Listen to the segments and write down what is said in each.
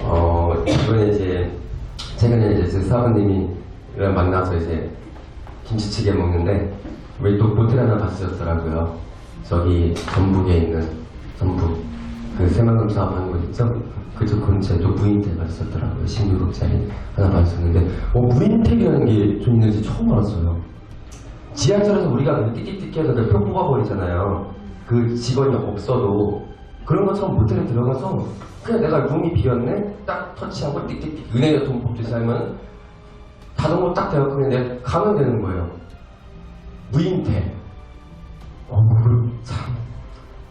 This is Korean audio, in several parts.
어, 이번에 이제, 최근에 이제 제 사부님이랑 만나서 이제 김치찌개 먹는데, 왜또 모텔 하나 갔었더라고요. 저기 전북에 있는, 전북, 그 새만금 사업하는 곳 있죠? 그쪽 근처에 또 무인택 갔었더라고요. 16억짜리 하나 봤었는데, 어, 무인택이라는 게 좀 있는지 처음 알았어요. 지하철에서 우리가 그 띠띠띠해서 그 표 뽑아버리잖아요. 그 직원이 없어도 그런 것처럼 모텔에 들어가서 그냥 내가 룸이 비었네 딱 터치하고 띠띠띠 은행 돈 뽑듯이 하면 자동으로 딱 되어 그냥 내가 가면 되는 거예요. 무인택. 어, 그참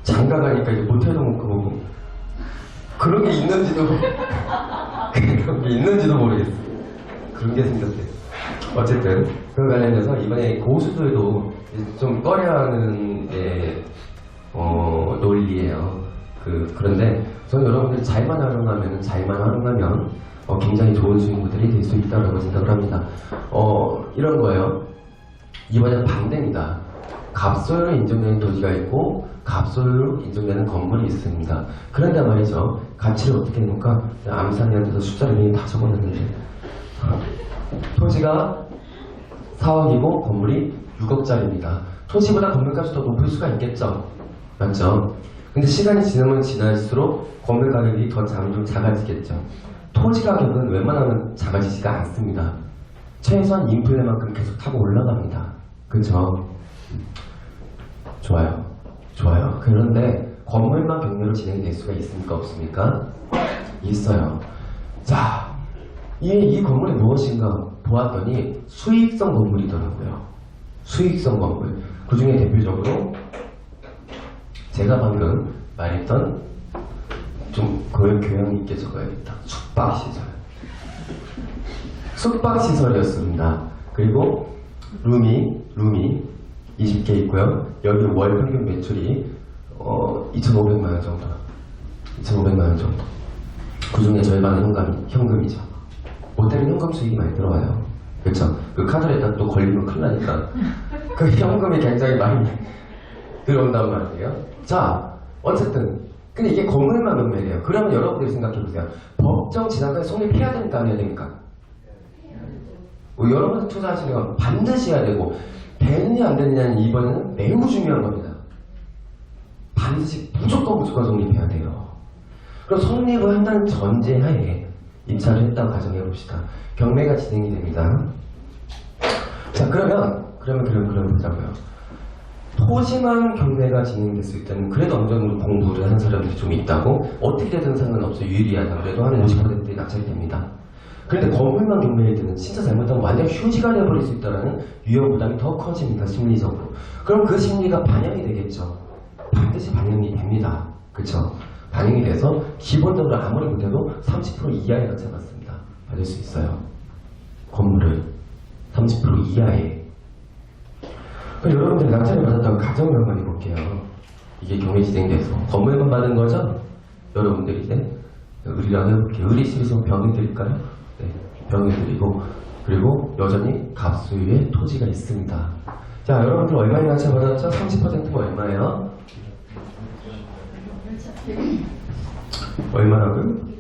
장가 가니까 이제 모텔도 못 가보고 그런 게 있는지도 그런 게 있는지도 모르겠어. 그런 게 생겼대. 어쨌든 그 관련해서 이번에 고수들도 좀 꺼려 하는 게 어, 논리예요. 그 그런데 저는 여러분들 잘만 활용하면 잘만 활용하면 어, 굉장히 좋은 주인공들이 될 수 있다고 생각을 합니다. 어, 이런 거예요. 이번에는 반대입니다. 갑소유로 인정되는 토지가 있고 갑소유로 인정되는 건물이 있습니다. 그런데 말이죠. 가치를 어떻게 해놓을까? 암산이한테도 숫자를 이미 다 적어놨는데 토지가 4억이고 건물이 6억짜리입니다. 토지보다 건물값이 더 높을 수가 있겠죠. 맞죠? 근데 시간이 지나면 지날수록 건물 가격이 더 점점 작아지겠죠. 토지 가격은 웬만하면 작아지지가 않습니다. 최소한 인플레만큼 계속 타고 올라갑니다. 그쵸? 좋아요. 좋아요. 그런데 건물만 경매로 진행될 수가 있습니까? 없습니까? 있어요. 자, 이, 이 건물이 무엇인가 보았더니 수익성 건물이더라고요. 수익성 건물. 그 중에 대표적으로 제가 방금 말했던 좀 그걸 교양 있게 적어야겠다. 숙박 시설. 숙박 시설이었습니다. 그리고 룸이, 룸이 20개 있고요. 여기 월 평균 매출이 어, 2,500만 원 정도. 2,500만 원 정도. 그 중에 절반은 현금, 현금이죠. 모텔은 현금 수익이 많이 들어와요. 그렇죠? 그 카드에다 또 걸리면 큰일 나니까 그 현금이 굉장히 많이 들어온단 말이에요. 자, 어쨌든 근데 이게 건물만 매매돼요. 그러면 여러분들이 생각해 보세요. 법정 지난까지 성립해야 됩니까? 안 해야 됩니까? 뭐 여러분들 투자하시려면 반드시 해야 되고 되느냐 안 되느냐는 이번에는 매우 중요한 겁니다. 반드시 무조건 무조건 성립해야 돼요. 그럼 성립을 한다는 전제하에 입찰을 했다고 가정해 봅시다. 경매가 진행이 됩니다. 자 그러면 그러면 그러면 그러면 보자고요. 토지만 경매가 진행됐을 때는 그래도 어느 정도 공부를 한 사람들이 좀 있다고 어떻게 되든 상관없어 유리하다 그래도 한 50% 낙찰이 됩니다. 그런데 건물만 경매일 때는 진짜 잘못하면 완전 휴지가 되어버릴 수 있다는 위험 부담이 더 커집니다 심리적으로. 그럼 그 심리가 반영이 되겠죠. 반드시 반영이 됩니다. 그쵸? 반영이 돼서 기본적으로 아무리 못해도 30% 이하의 낙찰 받습니다. 받을 수 있어요. 건물을 30% 이하에. 그럼 여러분들이 낙찰을 받았다고 가정을 한번 해볼게요. 이게 경매 진행돼서 건물만 받은 거죠? 여러분들이 이제 의리라고 해볼게요. 의리 실에서 병이 드릴까요? 네, 병이 드리고 그리고 여전히 갑수유의 토지가 있습니다. 자, 여러분들 얼마에 낙찰 받았죠? 30%가 얼마예요? 얼마라고요?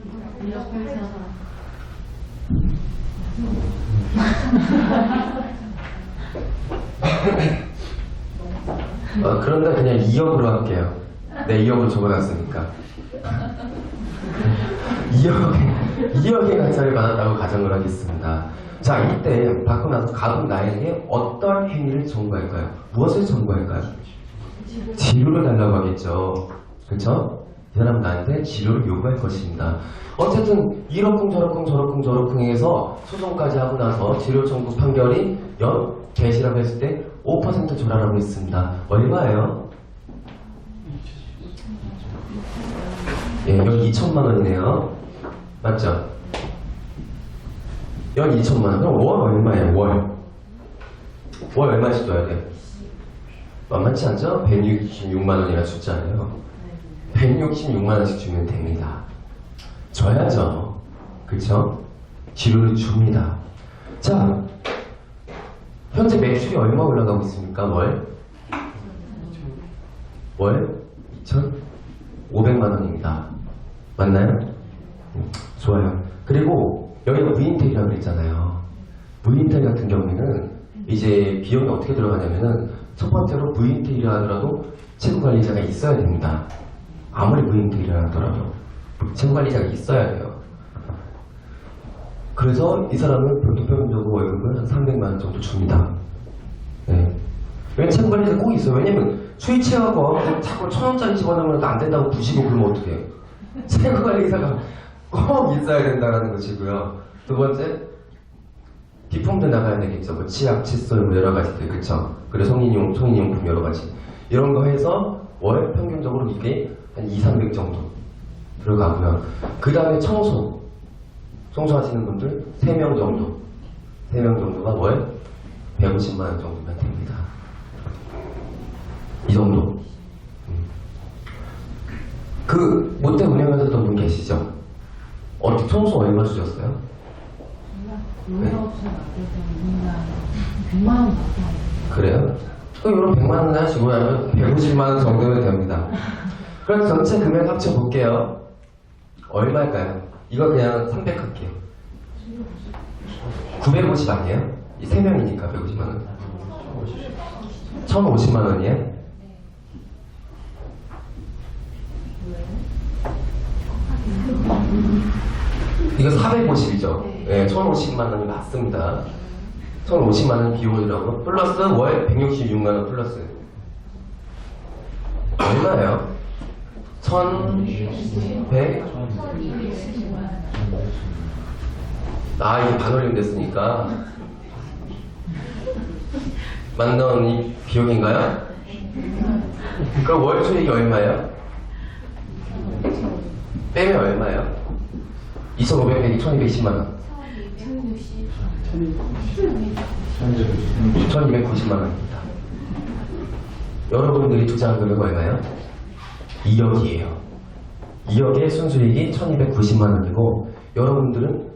어, 그런데 그냥 2억으로 할게요. 네, 2억으로 적어놨으니까. 2억, 2억의 강사를 받았다고 가정을 하겠습니다. 자, 이때 받고 나서 가족 나에게 어떤 행위를 청구할까요? 무엇을 청구할까요? 지료를 달라고 하겠죠. 그쵸? 이 사람 나한테 지료를 요구할 것입니다. 어쨌든 이러쿵 저러쿵 저러쿵 저러쿵 해서 소송까지 하고 나서 지료 청구 판결이 연 개시라고 했을 때 5% 조라라고 했습니다. 얼마예요? 예, 여기 2천만 원이네요. 맞죠? 여기 2천만 원. 그럼 월 얼마예요? 월. 월 얼마씩 줘야 돼요? 만만치 않죠? 166만 원이라는 숫자예요. 166만 원씩 주면 됩니다. 줘야죠. 그쵸? 지료를 줍니다. 자, 현재 매출이 얼마 올라가고 있습니까? 월? 월? 2,500만 원입니다. 맞나요? 음, 좋아요. 그리고 여기가 무인텔이라고 그랬잖아요. 무인텔 같은 경우에는 이제 비용이 어떻게 들어가냐면은 첫 번째로 무인텔이라 하더라도 체구 관리자가 있어야 됩니다. 아무리 무인텔이라 하더라도 체구 관리자가 있어야 돼요. 그래서 이 사람은 보통 평균적으로 월급을 한 300만 원 정도 줍니다. 네. 왜냐면 체구 관리자 꼭 있어요. 왜냐면 수입체하고 자꾸 천 원짜리 집어넣으면 안 된다고 부시고 그러면 어떡해. 체구 관리사가 꼭 있어야 된다는 것이고요. 두 번째, 비품도 나가야 되겠죠. 뭐 치약, 칫솔, 뭐 여러 가지들, 그쵸? 그리고 성인용, 성인용품 여러 가지. 이런 거 해서 월 평균적으로 이게 한 2, 300 정도 들어가고요. 그 다음에 청소. 청소하시는 분들 3명 정도. 3명 정도가 월 150만 원 정도면 됩니다. 이 정도. 음. 그, 모텔 운영하셨던 분 계시죠? 어떻게 청소 얼마 주셨어요? 용역업체 맡겨서 우리가 100만 원 받아요. 그래요? 그럼 이런 100만 원 하시고 150만 원 정도면 됩니다. 그럼 전체 금액 합쳐 볼게요. 얼마일까요? 이거 그냥 300 할게요. 950 아니에요? 이 3명이니까 150만 원. 1050만 원이에요? 이거 450이죠? 네, 1050만 원이 맞습니다. 1050만 원 비용이라고 플러스 월 166만 원 플러스 얼마예요? 1100 아, 이게 반올림 됐으니까 만원 이 비용인가요? 그럼 월 수익이 얼마예요? 빼면 얼마예요? 2,500 빼기 1,220만 원 6,290만 원입니다. 여러분들이 투자한 금액 얼마예요? 2억이에요. 2억의 순수익이 1,290만 원이고 여러분들은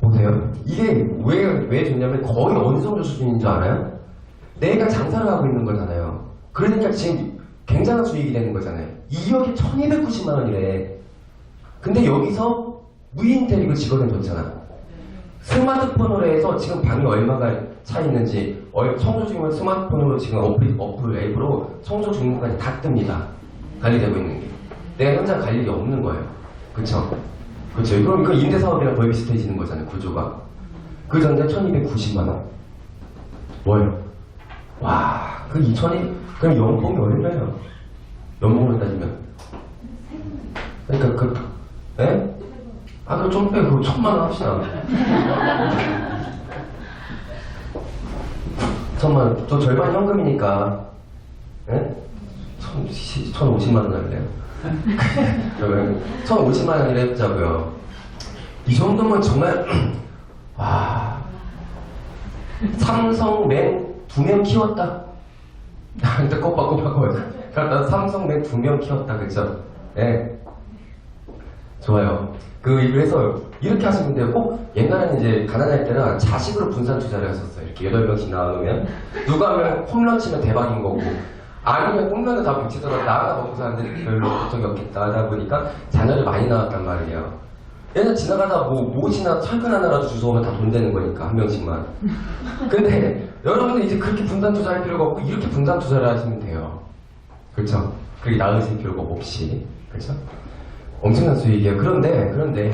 보세요. 이게 왜, 왜 좋냐면 거의 어느 정도 수준인 줄 알아요? 내가 장사를 하고 있는 거잖아요. 그러니까 지금 굉장한 수익이 되는 거잖아요. 2억에 1,290만 원이래. 근데 여기서 무인 테리그 직원을 줬잖아. 스마트폰으로 해서 지금 방이 얼마가 차 있는지 얼- 청소 중이면 스마트폰으로 지금 어플, 어플 앱으로 청소 중까지 다 뜹니다. 관리되고 있는 게. 내가 현장 갈 일이 없는 거예요. 그쵸? 그쵸? 그럼 그 임대사업이랑 거의 비슷해지는 거잖아요, 구조가. 그 전에 1290만 원. 월. 와, 그 2천이, 그럼 연봉이 얼마예요? 연봉으로 따지면. 그러니까 그, 예? 아, 그럼 좀 빼고 천만 원 합시다. 천만 원. 저 절반 현금이니까, 예? 천, 시- 천 오십만 원 할래요? 그러면 천 오십만 원이라 해보자고요. 이 정도면 정말, 와. 삼성맨 두 명 키웠다. 근데 꼬박꼬박. 그러니까 삼성맨 두 명 키웠다, 그죠? 예. 좋아요. 그, 그래서 이렇게 하시면 돼요. 꼭 옛날에는 이제 가난할 때는 자식으로 분산 투자를 했었어요. 이렇게 8명씩 나오면. 누가 하면 홈런 치면 대박인 거고. 아니면 홈런을 다 붙이더라도 나가 먹고 사는 데는 별로 걱정이 없겠다 하다 보니까 자녀를 많이 낳았단 말이에요. 얘는 지나가다 뭐, 못이나 철근 하나라도 주워오면 다 돈 되는 거니까, 한 명씩만. 근데 여러분들 이제 그렇게 분산 투자할 필요가 없고 이렇게 분산 투자를 하시면 돼요. 그렇죠? 그렇게 나으실 필요가 없이. 그렇죠? 엄청난 수익이에요. 그런데, 그런데,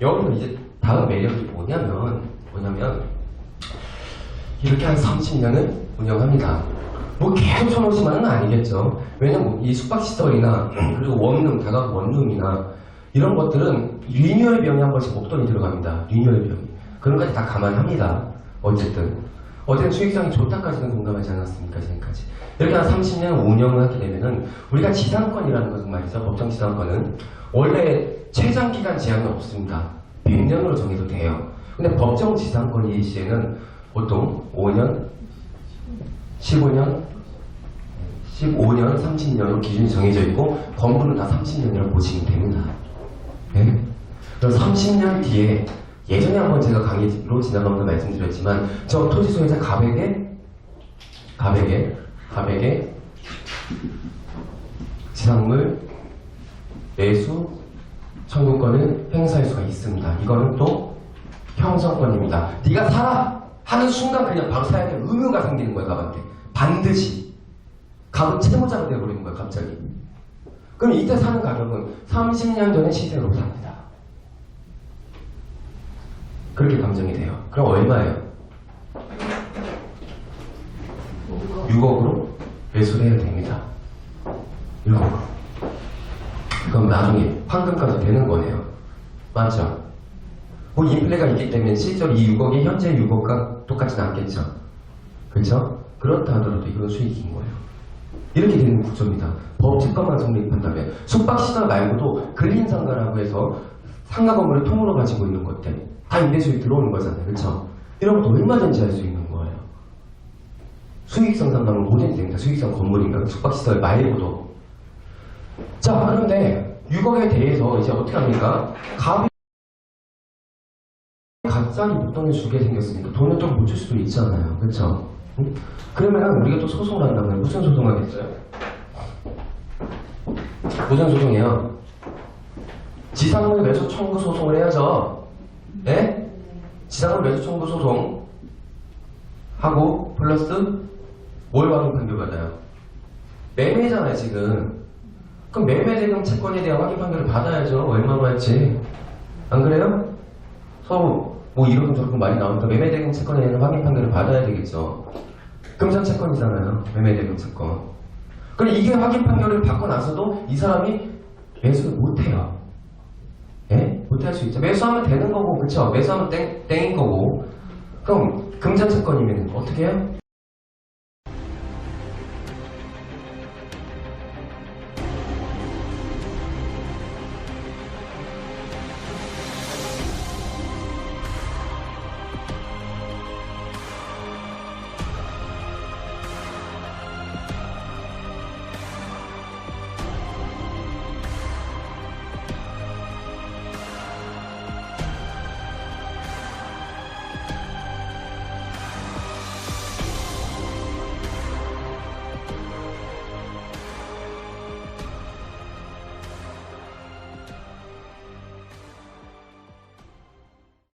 여러분 이제 다음 매력이 뭐냐면, 뭐냐면, 이렇게 한 30년을 운영합니다. 뭐 계속 쳐놓으시면 은 아니겠죠. 왜냐면 이 숙박시설이나, 그리고 원룸, 다가구 원룸이나, 이런 것들은 리뉴얼 비용이 한 번씩 목돈이 들어갑니다. 리뉴얼 비용이. 그런 까지 다 감안합니다. 어쨌든. 어쨌든 수익성이 좋다까지는 공감하지 않았습니까, 지금까지. 이렇게 한 30년 운영을 하게 되면은, 우리가 지상권이라는 것은 말이죠. 법정 지상권은. 원래 최장 기간 제한은 없습니다. 100년으로 정해도 돼요. 근데 법정 지상권의 시에는 보통 5년, 15년, 15년, 30년으로 기준이 정해져 있고, 건물은 다 30년이라고 보시면 됩니다. 네? 그럼 30년 뒤에 예전에 한번 제가 강의로 지나가면서 말씀드렸지만 저 토지 소유자 가백에 가백에 가백에 지상물 매수 청구권을 행사할 수가 있습니다. 이거는 또 형성권입니다. 네가 사라 하는 순간 그냥 바로 사야 될 의무가 생기는 거예요, 갑한테. 반드시. 갑은 채무자가 되어버리는 거예요, 갑자기. 그럼 이때 사는 가격은 30년 전의 시세로 삽니다. 그렇게 감정이 돼요. 그럼 얼마예요? 6억으로 매수를 해야 됩니다. 6억으로. 그럼 나중에 황금까지 되는 거네요. 맞죠? 뭐 인플레가 있기 때문에 실제로 이 6억이 현재 6억과 똑같진 않겠죠. 그렇죠? 그렇다 하더라도 이건 수익인 거예요. 이렇게 되는 구조입니다. 법칙법만 성립한다면 숙박시설 말고도 근린상가라고 해서 상가 건물을 통으로 가지고 있는 것들 다 임대수익 들어오는 거잖아요. 그렇죠? 이런 것도 얼마든지 할 수 있는 거예요. 수익성 상가는 뭐든지 됩니다. 수익성 건물인가 숙박시설 말고도 자 그런데 6억에 대해서 이제 어떻게 합니까? 갑이 갑자기 목돈을 주게 생겼으니까 돈을 좀 못 줄 수도 있잖아요. 그렇죠? 응? 그러면 우리가 또 소송을 한다면 무슨 소송 하겠어요? 무슨 소송이에요? 지상물 매수 청구 소송을 해야죠. 네? 지상물 매수 청구 소송 하고 플러스 뭘 확인 판결 받아요? 매매잖아요 지금. 그럼 매매대금 채권에 대한 확인 판결을 받아야죠. 얼마나 할지. 안 그래요? 서로 뭐 이러고 저러고 말이 나오니까 매매대금 채권에 대한 확인 판결을 받아야 되겠죠. 금전 채권이잖아요. 매매대금 채권. 그럼 이게 확인 판결을 받고 나서도 이 사람이 매수를 못해요. 예? 못할 수 있죠. 매수하면 되는 거고, 그쵸? 매수하면 땡, 땡인 거고. 그럼 금전 채권이면 어떻게 해요?